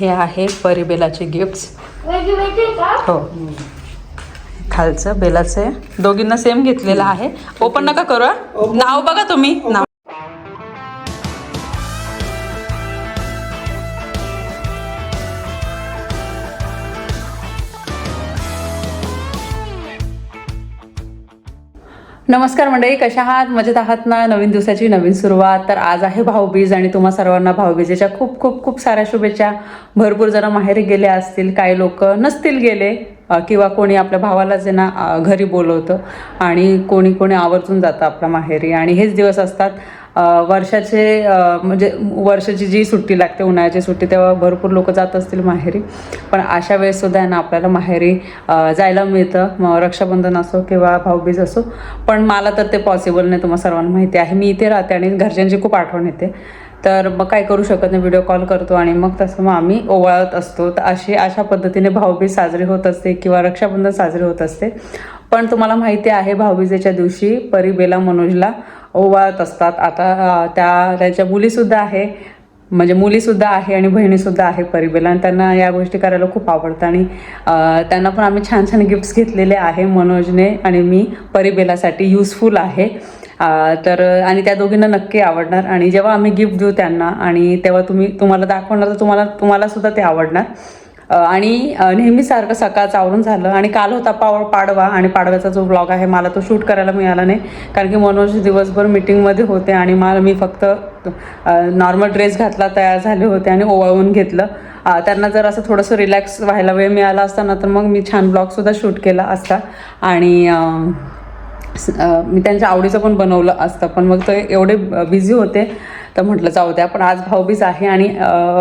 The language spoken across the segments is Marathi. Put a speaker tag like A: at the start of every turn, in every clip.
A: हे आहे परिबेलाचे गिफ्ट्स हो. खालचं बेलाचं. दोघींना सेम घेतलेलं आहे. ओपन नका करू. नाव बघा तुम्ही. नाव नमस्कार मंडळी कशा आहात? मजेत आहात ना? नवीन दिवसाची नवीन सुरुवात. तर आज आहे भाऊबीज आणि तुम्हा सर्वांना भाऊबीजेच्या खूप खूप खूप साऱ्या शुभेच्छा. भरपूर जण माहेरी गेले असतील काही लोक नसतील गेले किंवा कोणी आपल्या भावालाच जे ना घरी बोलवतं आणि कोणी कोणी आवर्जून जातं आपल्या माहेरी. आणि हेच दिवस असतात. वर्षाचे म्हणजे वर्षाची जी सुट्टी लागते उन्हाळ्याची सुट्टी तेव्हा भरपूर लोक जात असतील माहेरी. पण अशा वेळेससुद्धा आहे ना आपल्याला माहेरी जायला मिळतं. मग रक्षाबंधन असो किंवा भाऊबीज असो. पण मला तर ते पॉसिबल नाही तुम्हाला सर्वांना माहिती आहे. मी इथे राहते आणि घरच्यांची खूप आठवण येते. तर मग काय करू शकत नाही व्हिडिओ कॉल करतो आणि मग तसं मग आम्ही ओवाळत असतो. तर अशी अशा पद्धतीने भाऊबीज साजरी होत असते किंवा रक्षाबंधन साजरी होत असते. पण तुम्हाला माहिती आहे भाऊबीजेच्या दिवशी परिबेला मनोजला ओवाळत असतात. आता त्या त्यांच्या मुलीसुद्धा आहे. म्हणजे मुलीसुद्धा आहे आणि बहिणीसुद्धा आहे परिबेला आणि त्यांना या गोष्टी करायला खूप आवडतं आणि त्यांना पण आम्ही छान छान गिफ्ट्स घेतलेले आहे मनोजने आणि मी परिबेलासाठी यूजफुल आहे. तर आणि त्या दोघींना नक्की आवडणार आणि जेव्हा आम्ही गिफ्ट देऊ त्यांना आणि तेव्हा तुम्ही तुम्हाला दाखवणार तर तुम्हाला तुम्हालासुद्धा ते आवडणार. आणि नेहमीसारखं सकाळचं आवरून झालं. आणि काल होता पाव पाडवा आणि पाडव्याचा जो ब्लॉग आहे मला तो शूट करायला मिळाला नाही. कारण की मनोज दिवसभर मीटिंगमध्ये होते आणि मला मी फक्त नॉर्मल ड्रेस घातला तयार झाले होते आणि ओवाळून घेतलं. त्यांना जर असं थोडंसं रिलॅक्स व्हायला वेळ मिळाला असता ना तर मग मी छान ब्लॉगसुद्धा शूट केला असता. आणि मी त्यांच्या आवडीचं पण बनवलं असतं. पण मग ते एवढे बिझी होते तर म्हटलं जाऊ द्या पण आज भाऊबीज आहे आणि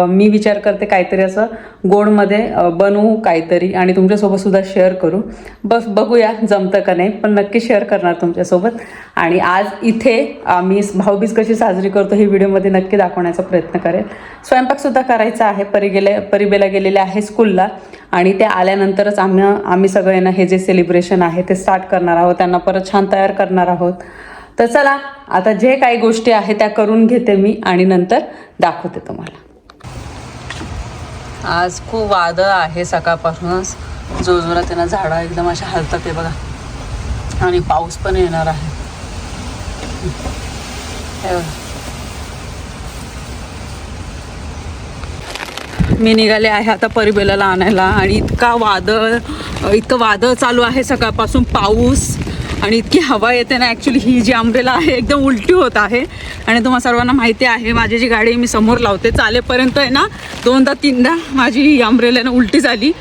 A: मी विचार करते काहीतरी असं गोडमध्ये बनवू काहीतरी आणि तुमच्यासोबत सुद्धा शेअर करू. बस बघूया जमतं का नाही पण नक्की शेअर करणार तुमच्यासोबत. आणि आज इथे आम्ही भाऊबीज कशी साजरी करतो हे व्हिडिओमध्ये नक्की दाखवण्याचा प्रयत्न करेल. स्वयंपाकसुद्धा करायचा आहे परी गेले परिबेला गेलेले आहे स्कूलला आणि ते आल्यानंतरच आम्ही आम्ही सगळ्यांना हे जे सेलिब्रेशन आहे ते स्टार्ट करणार आहोत त्यांना परत छान तयार करणार आहोत. तर चला आता जे काही गोष्टी आहेत त्या करून घेते मी आणि नंतर दाखवते तुम्हाला. आज खूप वादळ आहे सकाळपासूनच. जोरजोरात त्यांना झाडं एकदम अशा हलतात आहे बघा. आणि पाऊस पण येणार आहे. मी निघाले आहे आता परिबेलाला आणायला आणि इतका वादळ इतकं वादळ चालू आहे सकाळपासून. पाऊस आणि इतकी हवा येते ना ॲक्च्युली ही जी आंब्रेला आहे एकदम उलटी होत आहे. आणि तुम्हाला सर्वांना माहिती आहे माझी जी गाडी मी समोर लावते चालेपर्यंत आहे ना दोनदा तीनदा माझी ही आंब्रेला उलटी झाली.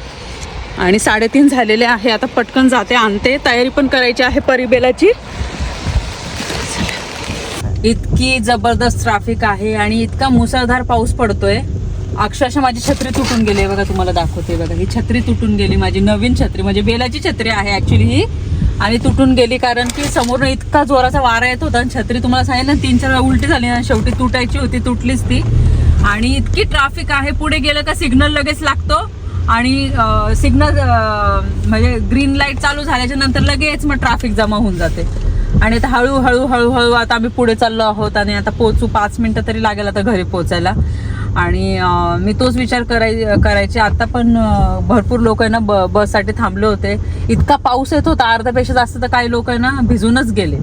A: आणि साडेतीन झालेले आहे आता पटकन जाते आणते तयारी पण करायची आहे परिबेलाची. इतकी जबरदस्त ट्रॅफिक आहे आणि इतका मुसळधार पाऊस पडतोय. अक्षरशः माझी छत्री तुटून गेली आहे बघा तुम्हाला दाखवते बघा. ही छत्री तुटून गेली माझी नवीन छत्री म्हणजे बेलाची छत्री आहे ऍक्च्युली ही. आणि तुटून गेली कारण की समोरनं इतका जोराचा वारा येत होता आणि छत्री तुम्हाला सांगितलं ना, तीन चार वेळा उलटी झाली ना शेवटी तुटायची होती तुटलीच ती. आणि इतकी ट्रॅफिक आहे पुढे गेलं का सिग्नल लगेच लागतो. आणि सिग्नल म्हणजे ग्रीन लाइट चालू झाल्याच्यानंतर लगेच मग ट्रॅफिक जमा होऊन जाते. आणि आता हळूहळू हळूहळू आता आम्ही पुढे चाललो आहोत आणि आता पोचू पाच मिनटं तरी लागेल आता घरी पोचायला आणि मी तोच विचार कराय करायचे. आता पण भरपूर लोक आहे ना ब बससाठी थांबले होते. इतका पाऊस येत होता अर्ध्यापेक्षा जास्त तर काही लोक आहे ना भिजूनच गेले.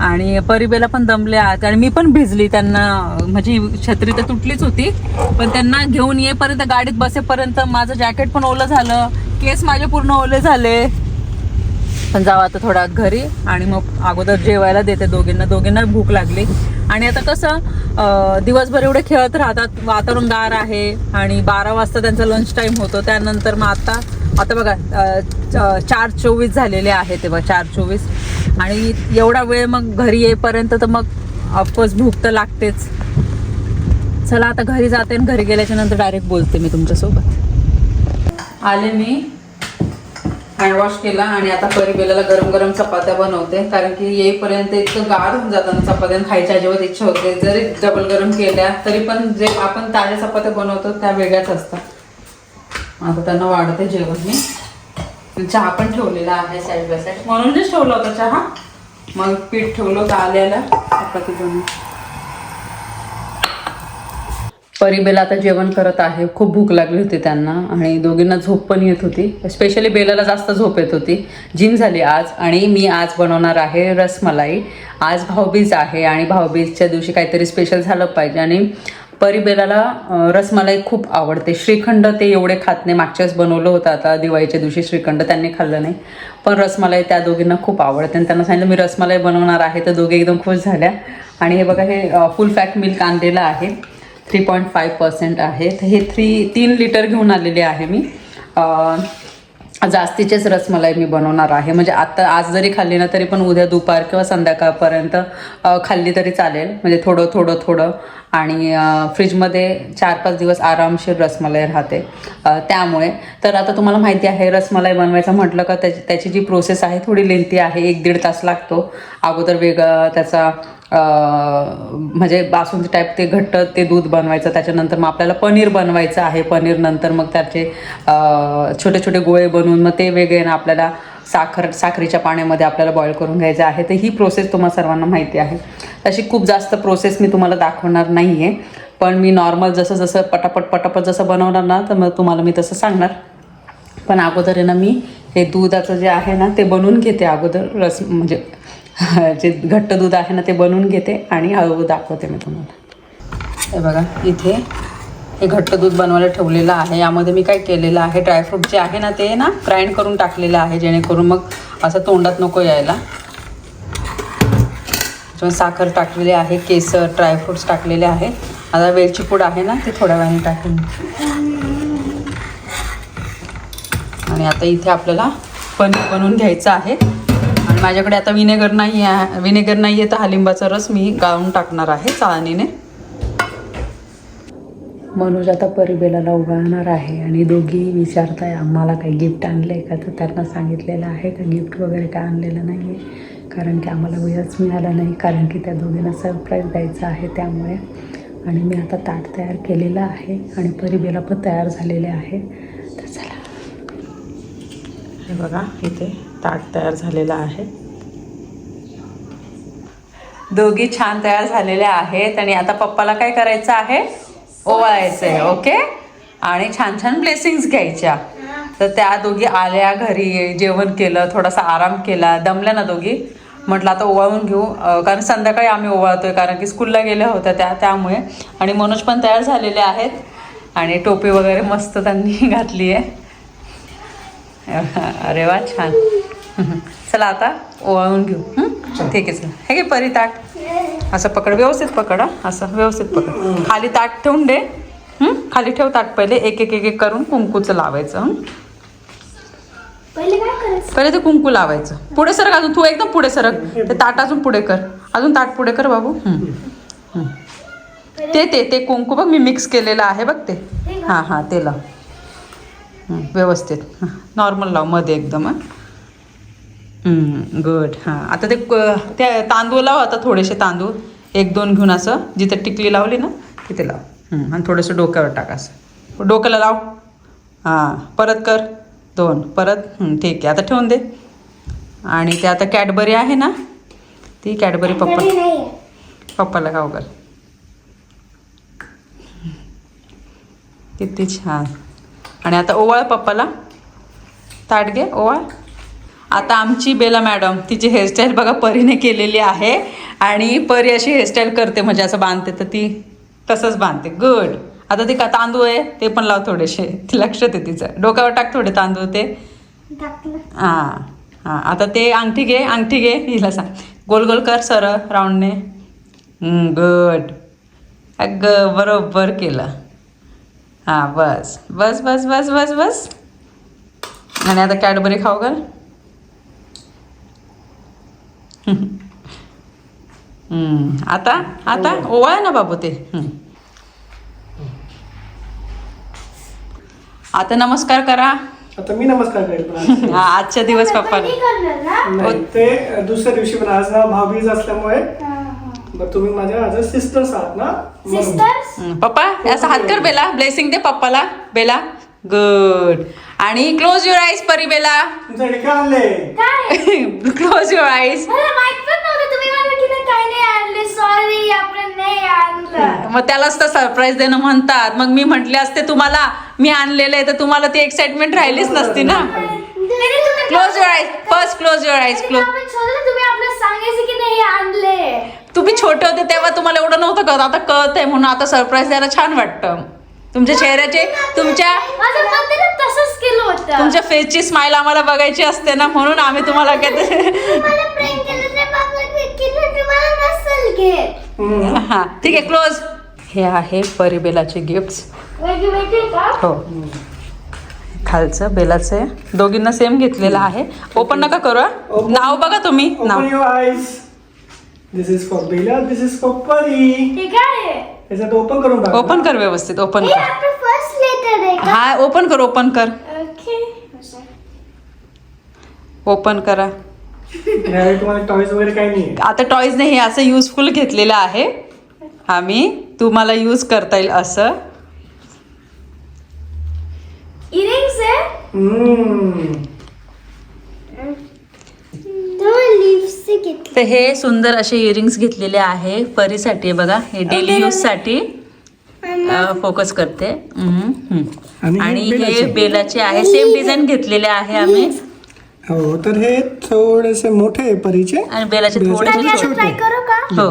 A: आणि परिबेला पण दमले आहेत. आणि मी पण भिजली. त्यांना म्हणजे छत्री तर तुटलीच होती पण त्यांना घेऊन येईपर्यंत गाडीत बसेपर्यंत माझं जॅकेट पण ओलं झालं. केस माझे पूर्ण ओले झाले. पण जावं आता थोडा घरी. आणि मग अगोदर जेवायला देते दोघींना. दोघींना भूक लागली. आणि आता कसं दिवसभर एवढे खेळत राहतात वातावरण गार आहे आणि बारा वाजता त्यांचा लंच टाईम होतो. त्यानंतर मग आता आता बघा च- चार चोवीस झालेले आहे ते बघा चार चोवीस. आणि एवढा वेळ मग घरी येईपर्यंत तर मग ऑफकोर्स भूक तर लागतेच. चला आता घरी जाते आणि घरी गेल्याच्यानंतर डायरेक्ट बोलते मी तुमच्यासोबत. आले मी. हँडवॉश केला आणि आता परिबेलाला गरम गरम चपात्या बनवते. कारण की येईपर्यंत इतकं गार होऊन जातं ना चपात्या खायच्या अजिबात इच्छा होते जरी डबल गरम केल्या तरी पण जे आपण ताज्या चपात्या बनवतो त्या वेगळ्याच असतात. आता त्यांना वाढते जेवण मी. चहा पण ठेवलेला आहे साईड बाय साईड म्हणूनच ठेवला होता चहा. मग पीठ ठेवलं होतं आल्याला. चपाती बनवून. परिबेला आता जेवण करत आहे. खूप भूक लागली होती त्यांना आणि दोघींना झोप पण येत होती. स्पेशली बेलाला जास्त झोप येत होती. जिम झाली आज आणि मी आज बनवणार आहे रसमलाई. आज भाऊबीज आहे आणि भाऊबीजच्या दिवशी काहीतरी स्पेशल झालं पाहिजे आणि परिबेलाला रसमलाई खूप आवडते. श्रीखंड ते एवढे खात नाही. मागच्याच बनवलं होतं आता दिवाळीच्या दिवशी श्रीखंड त्यांनी खाल्लं नाही. पण रसमलाई त्या दोघींना खूप आवडते आणि त्यांना सांगितलं मी रसमलाई बनवणार आहे तर दोघे एकदम खुश झाल्या. आणि हे बघा हे फुल फॅट मिल्क आणलेलं आहे. थ्री पॉईंट फाईव्ह पर्सेंट आहे. तर हे थ्री तीन लिटर घेऊन आलेले आहे मी. जास्तीचेच रसमलाई मी बनवणार आहे. म्हणजे आता आज जरी खाल्ली ना तरी पण उद्या दुपार किंवा संध्याकाळपर्यंत खाल्ली तरी चालेल. म्हणजे थोडं थोडं थोडं. आणि फ्रीजमध्ये चार पाच दिवस आरामशीर रसमलाई राहते. त्यामुळे. तर आता तुम्हाला माहिती आहे रसमलाई बनवायचं म्हटलं का त्याची त्याची जी प्रोसेस आहे थोडी लेंथी आहे. एक दीड तास लागतो. अगोदर वेगळा त्याचा म्हणजे बासुंदी टाईप ते घट्ट ते दूध बनवायचं त्याच्यानंतर मग आपल्याला पनीर बनवायचं आहे. पनीर नंतर मग त्याचे छोटे छोटे गोळे बनवून मग ते वेगळे ना आपल्याला साखर साखरेच्या पाण्यामध्ये आपल्याला बॉईल करून घ्यायचं आहे. तर ही प्रोसेस तुम्हाला सर्वांना माहिती आहे. तशी खूप जास्त प्रोसेस मी तुम्हाला दाखवणार नाही आहे पण मी नॉर्मल जसं जसं पटापट पटापट जसं बनवणार ना तर मग तुम्हाला मी तसं सांगणार. पण अगोदर आहे ना मी हे दुधाचं जे आहे ना ते बनवून घेते अगोदर रस म्हणजे जे घट्ट दूध आहे ना ते बनवून घेते आणि हळूहळू दाखवते मी तुम्हाला. हे बघा इथे हे घट्ट दूध बनवायला ठेवलेलं आहे. यामध्ये मी काय केलेलं आहे ड्रायफ्रूट जे आहे ना ते ना ग्राइंड करून टाकलेलं आहे जेणेकरून मग असं तोंडात नको यायला. साखर टाकलेली आहे केसर ड्रायफ्रूट्स टाकलेले आहे. आता वेलची पूड आहे ना ती थोड्या वेळाने टाकून आणि आता इथे आपल्याला पनीर बनवून घ्यायचं आहे. माझ्याकडे आता विनेगर नाही आहे. विनेगर नाही आहे तर हा लिंबाचा रस मी गाळून टाकणार आहे चाळणीने. मनोज आता परिबेलाला उगाळणार आहे आणि दोघी विचारताय आम्हाला काही गिफ्ट आणलं आहे का? तर त्यांना सांगितलेलं आहे का गिफ्ट वगैरे काय आणलेलं नाही आहे कारण की आम्हाला वेळच मिळाला नाही कारण की त्या दोघींना सरप्राईज द्यायचं आहे त्यामुळे. आणि मी आता ताट तयार केलेलं आहे आणि परिबेला पण तयार झालेले आहे. तर चला. हे बघा इथे ताट तयार झालेला आहे. दोघी छान तयार झालेल्या आहेत आणि आता पप्पाला काय करायचं आहे? ओवाळायचं आहे ओके? आणि छान छान ब्लेसिंग्स घ्यायच्या. तर त्या दोघी आल्या घरी जेवण केलं थोडासा आराम केला. दमल्या ना दोघी? म्हटलं आता ओवाळून घेऊ. कारण संध्याकाळी आम्ही ओवाळतोय कारण की स्कूलला गेल्या होत्या त्या त्यामुळे. आणि मनोज पण तयार झालेले आहेत. आणि टोपी वगैरे मस्त त्यांनी घातली आहे अरे वा छान. चला आता ओवाळून घेऊ. हं? ठीक आहे चला. हे घे परी ताट. असं पकड व्यवस्थित पकड हं. असं व्यवस्थित पकड. खाली ताट ठेवून दे. हं? खाली ठेव ताट पहिले एक एक एक एक करून कुंकूचं लावायचं?
B: पहिले काय करायचं?
A: पहिले ते कुंकू लावायचं. पुढे सरक अजून तू एकदम पुढे सरक. ते ताट अजून पुढे कर. अजून ताट पुढे कर बाबू. ते ते ते कुंकू बघ मी मिक्स केलेलं आहे बघ ते. हां हां ते लाव. व्यवस्थित. नॉर्मल लावमध्ये एकदम गुड हां आता ते क- त्या तांदूळ लाव आता थोडेसे तांदूळ. एक दोन घेऊन असं जिथे टिकली लावली ना तिथे लाव. आणि थोडंसं डोक्यावर टाक असं. डोक्याला लाव. हां परत कर. दोन परत. ठीक आहे आता ठेवून दे. आणि ते आता कॅडबरी आहे ना ती कॅडबरी पप्पा पप्पाला खाऊ घाल. किती छान. आणि आता ओवाळ पप्पाला. ताट घे ओवाळ. आता आमची बेला मॅडम तिची हेअरस्टाईल बघा परीने केलेली आहे. आणि परी अशी हेअरस्टाईल करते म्हणजे असं बांधते तर ती तसंच बांधते. गुड आता ती का तांदूळ आहे ते पण लाव थोडेसे. ती लक्षात आहे तिचं. डोक्यावर टाक थोडे तांदूळ ते. हां हां. आता ते अंगठी घे अंगठी घे हिला सांग. गोल गोल कर सर राऊंडने गुड अग बरोबर केलं. हां बस. बस बस बस बस बस. आणि आता कॅडबरी खाऊ घाल हम्म, आता? आता? ओवाळ ना बाबू ते. हम्म. आता नमस्कार करा.
C: आता मी नमस्कार करेल.
A: हा आजच्या दिवस पप्पा
C: ते दुसऱ्या दिवशी पण आज हा भाऊबीज असल्यामुळे तुम्ही माझ्या आज सिस्टर्स आहात ना? म्हणून.
B: सिस्टर्स
A: हं, पप्पा असं हात कर बेला. ब्लेसिंग दे पप्पाला. बेला. गुड आणि क्लोज युअर आईज परिबेला
C: तुमच्याकडे काय आणले
B: काय
A: क्लोज युअर आईज
B: मला माहीत पण नव्हतं तुम्ही मला की काय नाही आणले. सॉरी आपण नाही आणलं.
A: मग त्यालाच तर सरप्राईज देणं म्हणतात. मग मी म्हटले असते तुम्हाला मी आणलेलं आहे तर तुम्हाला ती एक्साइटमेंट राहिलीच नसती ना? Close your eyes first close your eyes close
B: तुम्ही आपल्याला सांगायचं की नाही आणले
A: तुम्ही छोटे होते तेव्हा तुम्हाला एवढं नव्हतं कळत. आता कळत आहे म्हणून आता सरप्राईज द्यायला छान वाटतं. तुमच्या चेहऱ्याचे तुमच्या
B: तसंच केलं होतं.
A: तुमच्या फेसची स्माइल आम्हाला बघायची असते ना म्हणून आम्ही तुम्हाला. हा ठीक आहे क्लोज हे आहे परिबेलाचे गिफ्ट हो. खालचं बेलाचं आहे. दोघींना सेम घेतलेलं आहे. ओपन नका करू हा. नाव बघा तुम्ही. नाव.
C: Open your eyes this is for Bela this is for Pari
B: हे काय आहे?
C: त्याच्यात ओपन करून बघा
A: ओपन कर व्यवस्थित ओपन
B: हे
A: कर.
B: आपलं फर्स्ट लेटर आहे का?
A: हा ओपन कर ओपन कर.
B: ओके
A: ओपन करा.
C: यावेळी तुम्हाला टॉयज वगैरे काही नाही
A: आता टॉईज नाही हे असं युजफुल घेतलेलं आहे. आम्ही तुम्हाला यूज करता येईल असं
B: इयरिंग्स आहे
C: हम्म.
B: तुम्ही लिपस्टिक घेतली
A: तर हे सुंदर असे इयरिंग्स घेतलेले आहे. परीसाठी बघा. हे डेली यूजसाठी फोकस करते.
C: आणि हे
A: आणि हे
C: बेलाचे.
A: बेलाचे आहे. सेम डिझाईन घेतलेले आहे आम्ही.
C: हो तर हे थोडेसे मोठे आहे परीचे.
A: आणि बेलाचे थोडेसे
B: आधी
A: छोटे
B: आपण ट्राय करू का?
A: हो.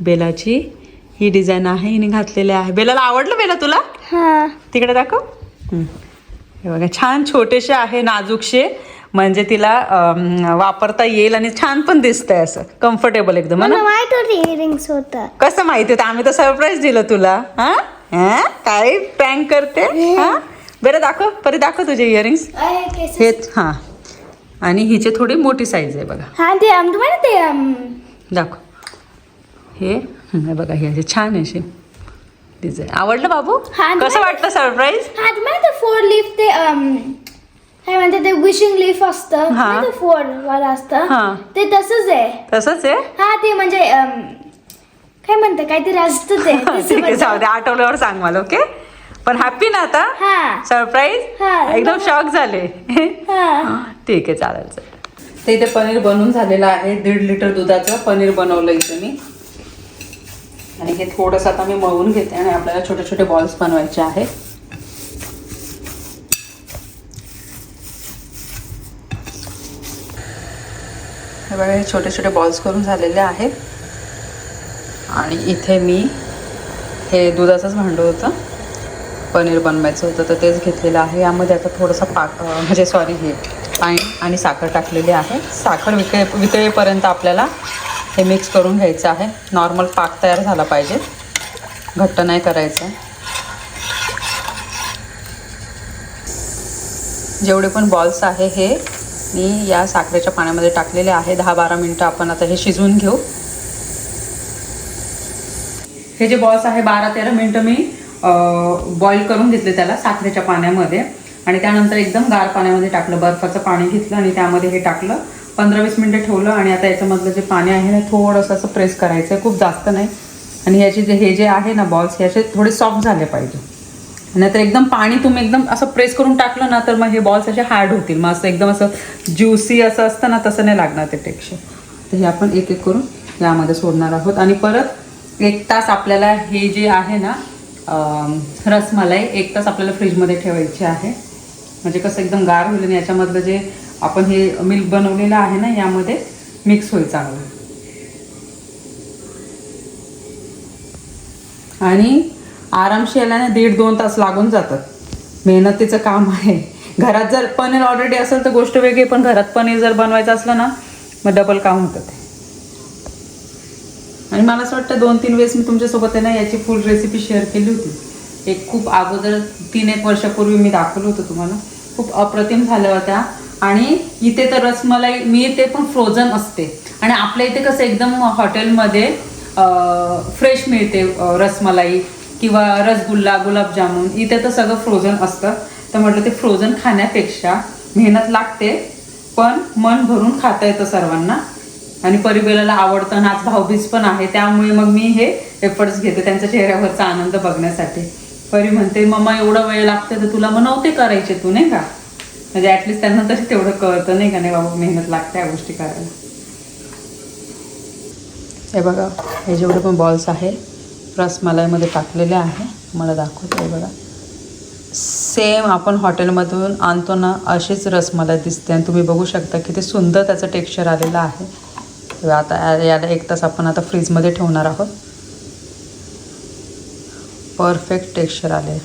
A: बेलाची ही डिझाईन आहे. हिने घातलेली आहे. बेलाला आवडलं बेला तुला?
B: हा.
A: तिकडे दाखव. हे बघा छान छोटेसे आहे नाजूकशे. म्हणजे तिला वापरता येईल आणि छान पण दिसतंय असं. कम्फर्टेबल एकदम
B: माहीत होती इयरिंग्स होतं.
A: कसं माहिती होतं? आम्ही तर सरप्राईज दिलं तुला. हा? हा? काय प्रँक करते? हा. बरं दाखव परी दाखव तुझे इयरिंग्स हे हा. आणि हिचे थोडी मोठी साईज आहे बघा.
B: हा ते आम तुम्हाला ते
A: दाखव. हे बघा हे असे छान आहे डिझाईन आवडलं बाबू?
B: हा,
A: कसं वाटतं सरप्राईज
B: हा ते फोर लीफ ते काय म्हणते ते विशिंग लीफ असतं.
A: हा.
B: ते फोर वाला
A: हा.
B: असतं ते तसंच आहे.
A: तसंच आहे?
B: हा ते म्हणजे आम, काय म्हणते काहीतरी असतं ते.
A: ठीक आहे
B: त्याच्याबद्दल.
A: जाऊ दे आठवल्यावर सांग मला ओके? पण हॅपी ना आता?
B: हा.
A: सरप्राईज
B: हा.
A: एकदम शॉक झाले.
B: हा.
A: ठीक आहे चालेल चालेल. तर इथे पनीर बनवून झालेलं आहे दीड लिटर दुधाचं पनीर बनवलं इथे मी. आणि हे थोडंसं आता मी मळून घेते आणि आपल्याला छोटे छोटे बॉल्स बनवायचे आहेत. हे बघा हे छोटे छोटे बॉल्स करून झालेले आहेत. आणि इथे मी हे दुधाचंच भांडं होतं. पनीर बनवायचं होतं तर तेच घेतलेलं आहे. यामध्ये आता थोडंसं पाक म्हणजे सॉरी हे पाणी आणि साखर टाकलेली आहे. साखर विकळे वितळेपर्यंत आपल्याला हे मिक्स करून घ्यायचं आहे. नॉर्मल पाक तयार झाला पाहिजे. घट्ट नाही करायचं. जेवढे पण बॉल्स आहे हे मी या साखरेच्या पाण्यामध्ये टाकलेले आहे. दहा बारा मिनटं आपण आता हे शिजवून घेऊ. हे जे बॉल्स आहे बारा तेरा मिनटं मी बॉईल करून घेतले त्याला साखरेच्या पाण्यामध्ये. आणि त्यानंतर एकदम गार पाण्यामध्ये टाकलं. बर्फाचं पाणी घेतलं आणि त्यामध्ये हे टाकलं. पंधरा वीस मिनटं ठेवलं आणि आता याच्यामधलं जे पाणी आहे ना थोडंसं असं प्रेस करायचं आहे खूप जास्त नाही. आणि ह्याचे जे हे जे आहे ना बॉल्स हे थोडे सॉफ्ट झाले पाहिजे. नाहीतर एकदम पाणी तुम्ही एकदम असं प्रेस करून टाकलं ना तर मग हे बॉल्स असे हार्ड होतील. मग असं एकदम असं ज्युसी असं असतं ना तसं नाही लागणार ते टेक्स्चर तर हे आपण एक एक करून यामध्ये सोडणार आहोत. आणि परत एक तास आपल्याला हे जे आहे ना रसमलाई एक तास आपल्याला फ्रीजमध्ये ठेवायची आहे. म्हणजे कसं एकदम गार होईल आणि याच्यामधलं जे आपण हे मिल्क बनवलेलं आहे ना यामध्ये मिक्स होईल चांगलं. आणि आरामशी याला दीड दोन तास लागून जातात. मेहनतीचं काम आहे. घरात जर पनीर ऑलरेडी असेल तर गोष्ट वेगळी पण घरात पनीर जर बनवायचं असलं ना मग डबल काम होतं ते. आणि मला असं वाटतं दोन तीन वेळेस मी तुमच्यासोबत आहे ना याची फुल रेसिपी शेअर केली होती. एक खूप अगोदर तीन एक वर्षापूर्वी मी दाखवलं होतं तुम्हाला. खूप अप्रतिम झाल्या होत्या. आणि इथे तर रसमलाई मी ते पण फ्रोझन असते. आणि आपल्या इथे कसं एकदम हॉटेलमध्ये फ्रेश मिळते रसमलाई किंवा रसगुल्ला गुलाबजामुन. इथे तर सगळं फ्रोझन असतं. तर म्हटलं ते फ्रोझन खाण्यापेक्षा मेहनत लागते पण मन भरून खाता येतं सर्वांना. आणि परिबेलाला आवडतं आणि आज भाऊबीज पण आहे त्यामुळे मग मी हे एफर्ट्स घेते त्यांच्या चेहऱ्यावरचा आनंद बघण्यासाठी. परी म्हणते मम्मा एवढा वेळ लागते तर तुला मग नव्हते करायचे तू नाही का? म्हणजे ॲटलिस्ट त्यांना तरी तेवढं कळतं नाही का नाही बाबा मेहनत लागते या गोष्टी करायला. हे बघा हे जेवढे पण बॉल्स आहे रसमलाईमध्ये टाकलेले आहे मला दाखवतो हे बघा. सेम आपण हॉटेलमधून आणतो ना अशीच रसमलाई दिसते आणि तुम्ही बघू शकता किती सुंदर त्याचं टेक्स्चर आलेलं आहे. आता याला एक तास आपण आता फ्रीजमध्ये ठेवणार आहोत. परफेक्ट टेक्स्चर आले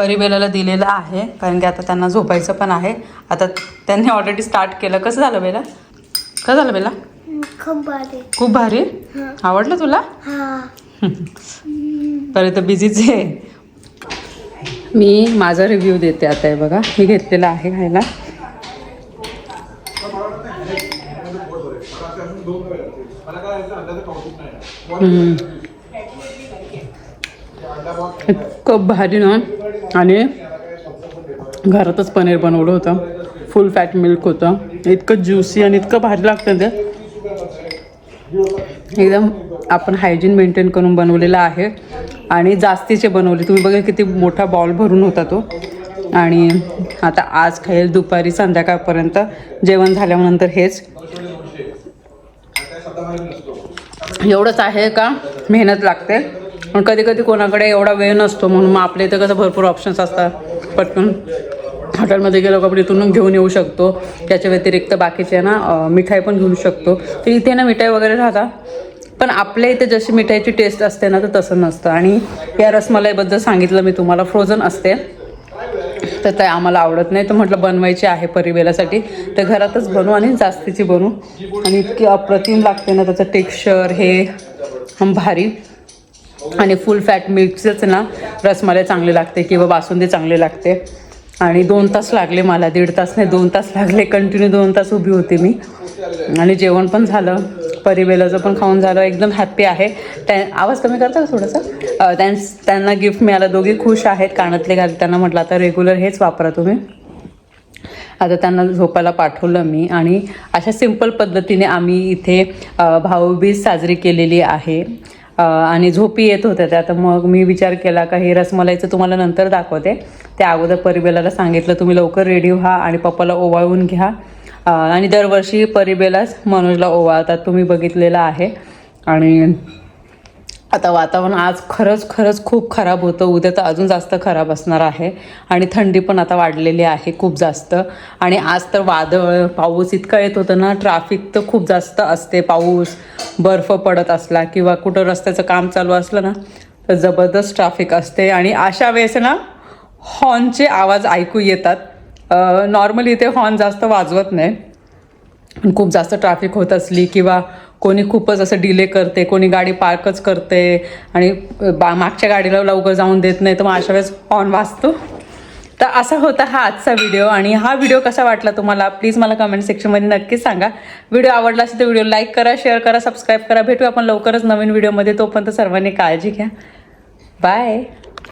A: परिबेलाला दिलेलं आहे कारण की आता त्यांना झोपायचं पण आहे. आता त्यांनी ऑलरेडी स्टार्ट केलं. कसं झालं बेला? कसं झालं बेला?
B: खूप भारी.
A: खूप भारी? आवडलं तुला?
B: हा.
A: तर बिझीच आहे मी माझा रिव्ह्यू देते आता हे बघा. मी घेतलेला आहे खायला. इतकं भारी ना? आणि घरातच पनीर बनवलं होतं. फुल फॅट मिल्क होतं. इतकं ज्युसी आणि इतकं भारी लागतं ते. एकदम आपण हायजीन मेंटेन करून बनवलेला आहे. आणि जास्तीचे बनवले. तुम्ही बघा किती मोठा बॉल भरून होता तो. आणि आता आज खाईल दुपारी संध्याकाळपर्यंत. जेवण झाल्यानंतर हेच. एवढंच आहे का? मेहनत लागते. पण कधी कधी कोणाकडे एवढा वेळ नसतो म्हणून मग आपल्या इथं कसं भरपूर ऑप्शन्स असतात. पटकन हॉटेलमध्ये गेलो आपण इथून घेऊन येऊ शकतो. त्याच्या व्यतिरिक्त बाकीचे ना मिठाई पण घेऊ शकतो. तर इथे ना मिठाई वगैरे राहतात. पण आपल्या इथे जशी मिठाईची टेस्ट असते ना तर तसं नसतं. आणि या रसमलाईबद्दल सांगितलं मी तुम्हाला. फ्रोझन असते. तर ते आम्हाला आवडत नाही. तर म्हटलं बनवायची आहे परिवेलासाठी. तर घरातच बनवू आणि जास्तीची बनवू. आणि इतकी अप्रतिम लागते ना त्याचं टेक्स्चर हे भारी. आणि फुल फॅट मिल्कचंच ना रसमलाई चांगली लागते किंवा बासुंदी चांगली लागते. आणि दोन तास लागले मला दीड तास नाही दोन तास लागले. कंटिन्यू दोन तास उभी होती मी. आणि जेवण पण झालं. परिवेलाचं पण खाऊन झालं. एकदम हॅप्पी आहे. त्या आवाज कमी करता का थोडंसं? त्यां त्यांस त्यांना गिफ्ट मिळालं. दोघे खुश आहेत. कानातले घाल त्यांना म्हटलं आता रेग्युलर हेच वापरा तुम्ही. आता त्यांना झोपायला पाठवलं मी. आणि अशा सिंपल पद्धतीने आम्ही इथे भाऊबीज साजरी केलेली आहे. आणि झोपी येत होत्या त्या. तर मग मी विचार केला का हे रसमलाईचं तुम्हाला नंतर दाखवते. त्या अगोदर परिबेलाला सांगितलं तुम्ही लवकर रेडी व्हा आणि पप्पाला ओवाळून घ्या. आणि दरवर्षी परिबेलाच मनोजला ओवाळतात. तुम्ही बघितलेलं आहे. आणि आता वातावरण आज खरंच खरंच खूप खराब होतं. उद्या तर अजून जास्त खराब असणार आहे. आणि थंडी पण आता वाढलेली आहे खूप जास्त. आणि आज तर वादळ पाऊस इतका येत होतं ना ट्रॅफिक तर खूप जास्त असते. पाऊस बर्फ पडत असला किंवा कुठं रस्त्याचं काम चालू असलं ना तर जबरदस्त ट्रॅफिक असते. आणि अशा वेळेस ना हॉर्नचे आवाज ऐकू येतात. नॉर्मली इथे हॉर्न जास्त वाजवत नाही. खूप जास्त ट्रॅफिक होत असली किंवा कोणी खूपच असं डिले करते कोणी गाडी पार्कच करते आणि बा मागच्या गाडीला लवकर जाऊन देत नाही तर मग अशा वेळेस ऑन वाचतो तर असा होता हा आजचा व्हिडिओ आणि हा व्हिडिओ कसा वाटला तुम्हाला? प्लीज मला कमेंट सेक्शनमध्ये नक्कीच सांगा. व्हिडिओ आवडला असेल तर व्हिडिओ लाईक करा शेअर करा सबस्क्राईब करा. भेटू आपण लवकरच नवीन व्हिडिओमध्ये तोपर्यंत सर्वांनी काळजी घ्या. बाय